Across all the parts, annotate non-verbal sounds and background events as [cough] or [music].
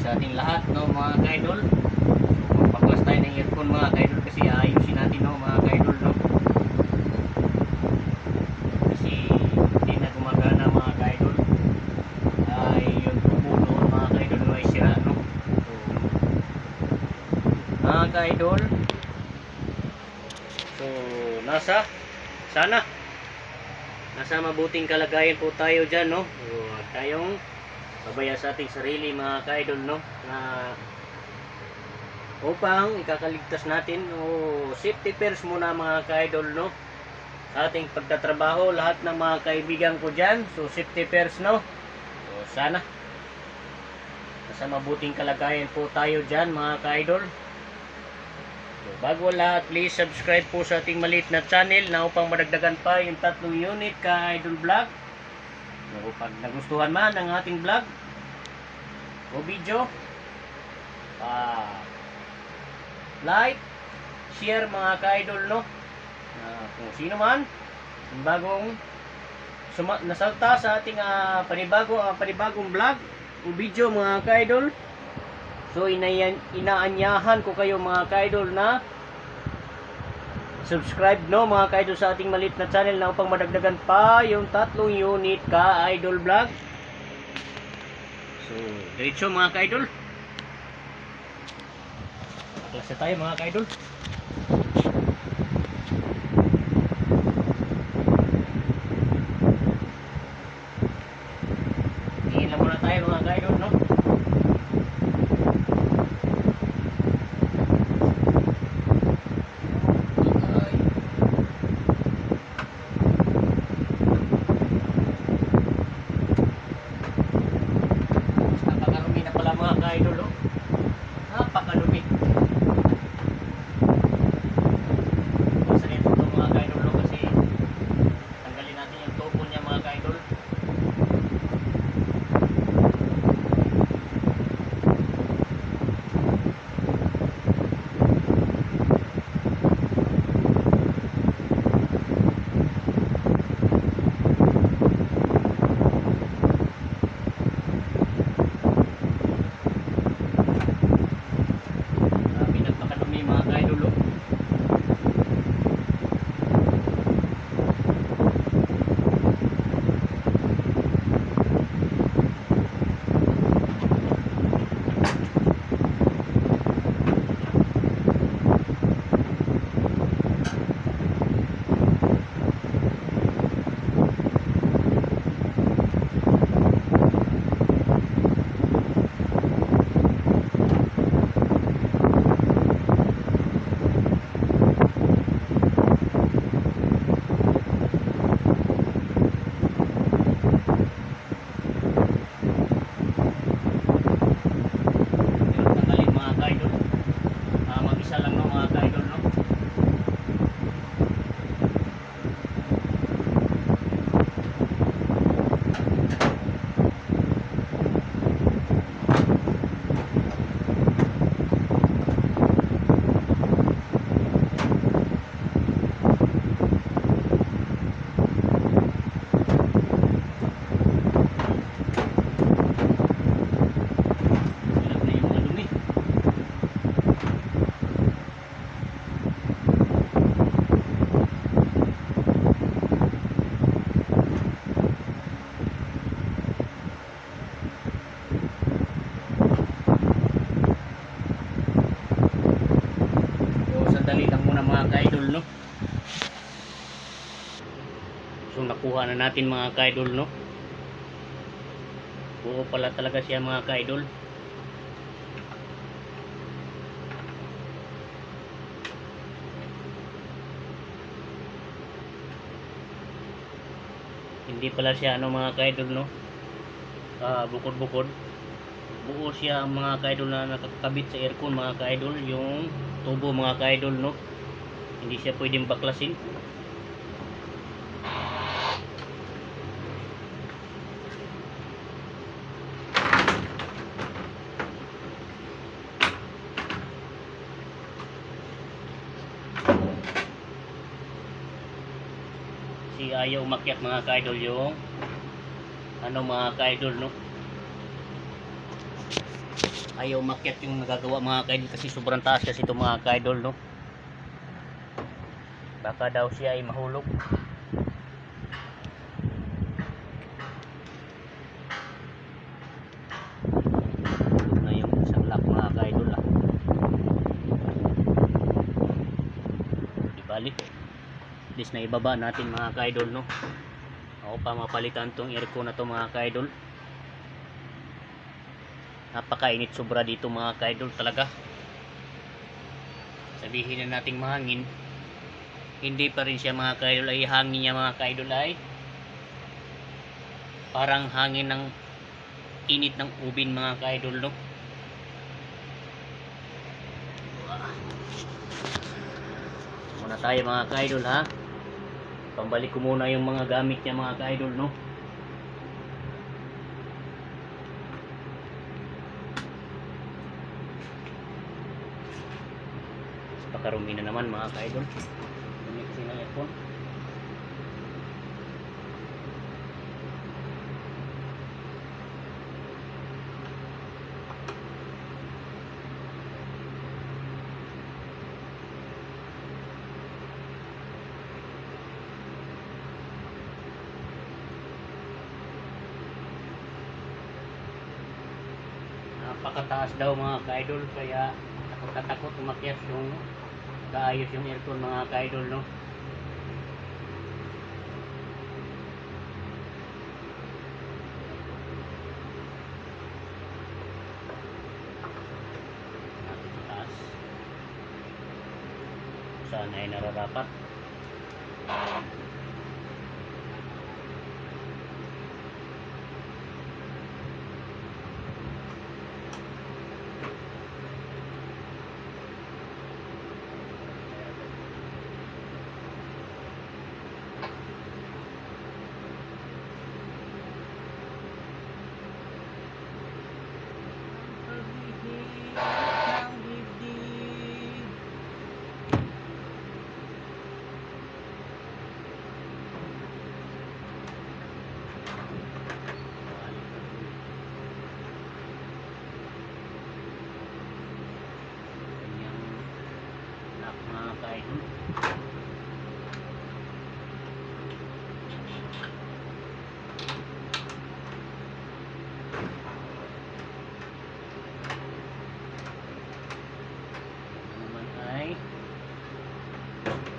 sa ating lahat, no, mga kaidol. Magpaklas tayo ng earphone, mga kaidol, kasi ayusin natin, no, mga kaidol, no. Kasi hindi na gumagana, mga kaidol. Ay, yung tubo doon, mga kaidol, no, ay sira, no. So, mga kaidol, so, nasa, sana, nasa mabuting kalagayan po tayo dyan, no. So, tayong babaya sa ating sarili mga ka-idol no? Na upang ikakaligtas natin o safety first muna mga ka-idol no? Sa ating pagtatrabaho lahat ng mga kaibigan ko dyan so safety first no? So sana nasa mabuting kalagayan po tayo dyan mga ka-idol. So, bago lahat please subscribe po sa ating maliit na channel na upang madagdagan pa yung tatlong unit ka-idol vlog pag nagustuhan man ang ating vlog o video, ah, like, share mga ka-idol, no? Ah, kung sino man, bagong suma- nasalta sa ating ah, panibago, ah, panibagong vlog o video mga ka-idol. So, inaanyahan ko kayo mga ka-idol na subscribe no mga ka-idol sa ating maliit na channel na upang madagdagan pa yung tatlong unit ka-idol vlog. So, diretso mga ka-idol. Klase tayo mga ka-idol. Natin mga ka-idol, no? Buo pala talaga siya mga ka-idol. Hindi pala siya ano mga ka-idol, no? Ah, bukod-bukod. Buo siya mga ka-idol na nakakabit sa aircon mga ka-idol, yung tubo mga ka-idol, no? Hindi siya pwedeng baklasin. Ayaw umakyat mga ka-idol yung ano mga ka-idol no? Ayaw makyat yung nagagawa mga kaidol kasi sobrang taas kasi ito mga kaidol no? Baka daw siya ay mahulog. Hulog least na ibaba natin mga kaidol no? Ako pa mapalitan tong aircon na to mga kaidol. Napakainit sobra dito mga kaidol talaga. Sabihin na nating mahangin. Hindi pa rin siya mga kaidol ay hangin niya mga kaidol ay. Parang hangin ng init ng ubin mga kaidol no? Muna tayo mga kaidol ha pambalik ko muna yung mga gamit niya mga kaidol no? Pakarumi na naman mga kaidol. Dumi kasi ng aircon napakataas daw mga kaidol. Kaya takot na takot umakyat yung kaayos yung aircon mga kaidol no? Natin sa taas saan ay nararapat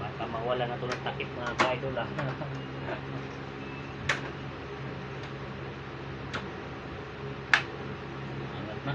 baka mawala na ito ng takip mga kaidol ah. [laughs] Angat na.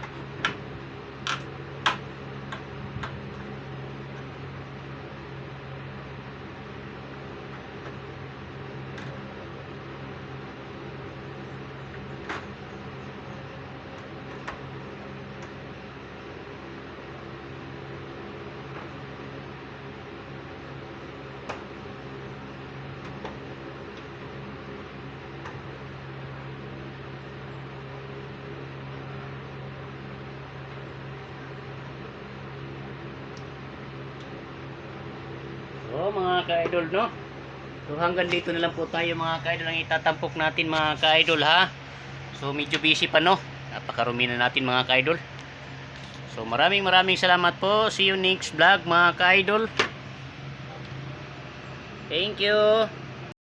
So mga ka-idol no. So hanggang dito na lang po tayo mga ka-idol ang itatampok natin mga ka-idol ha. So medyo busy pa no. Napakarumi na natin mga ka-idol. So maraming maraming salamat po. See you next vlog mga ka-idol. Thank you.